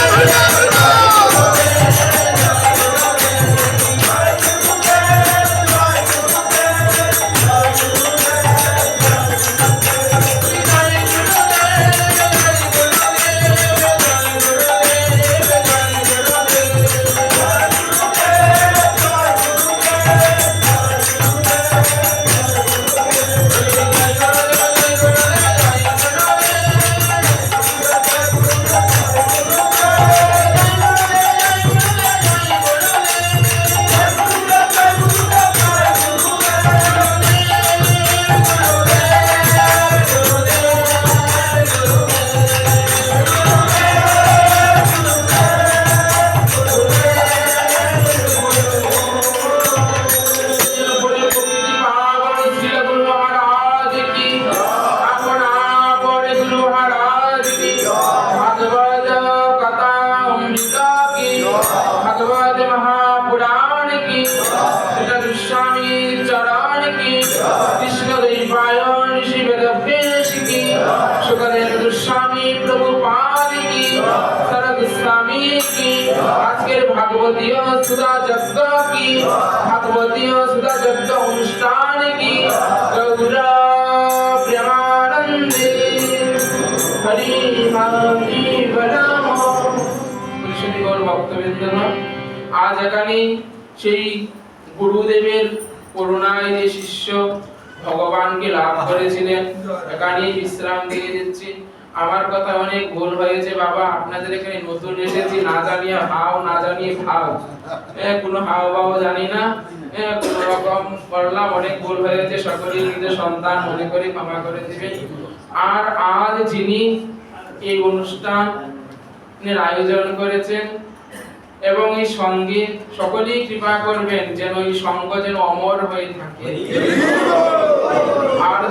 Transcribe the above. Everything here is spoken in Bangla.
Hallelujah. আজকের ভাগবতীয় সুধা যজ্ঞ কি? ভাগবতীয় সুধা যজ্ঞ অনুষ্ঠান কি? গৌরা প্রেমানন্দে। হরি হরি বলম আজ এখানে সেই গুরুদেবের করুণায় যে শিষ্য ভগবানকে লাভ করেছিলেন। এখানে বিশ্রাম দিয়ে দিচ্ছি। আমার কথা অনেক ভুল হয়েছে বাবা। আপনাদের এখানে নতুন এসেছি। না জানিয়ে হাও, না জানিয়ে ভাও। কোনো হাও ভাও জানি না। কোনো রকম করলাম। অনেক ভুল হয়েছে। সকলেই নিজের সন্তান মনে করে ক্ষমা করে দিবেন। আর আজ যিনি এই অনুষ্ঠানের আয়োজন করেছেন এবং এই সংগীত সকলেই কৃপা করবেন যেন এই সঙ্গ যেন অমর হয়ে থাকে। আর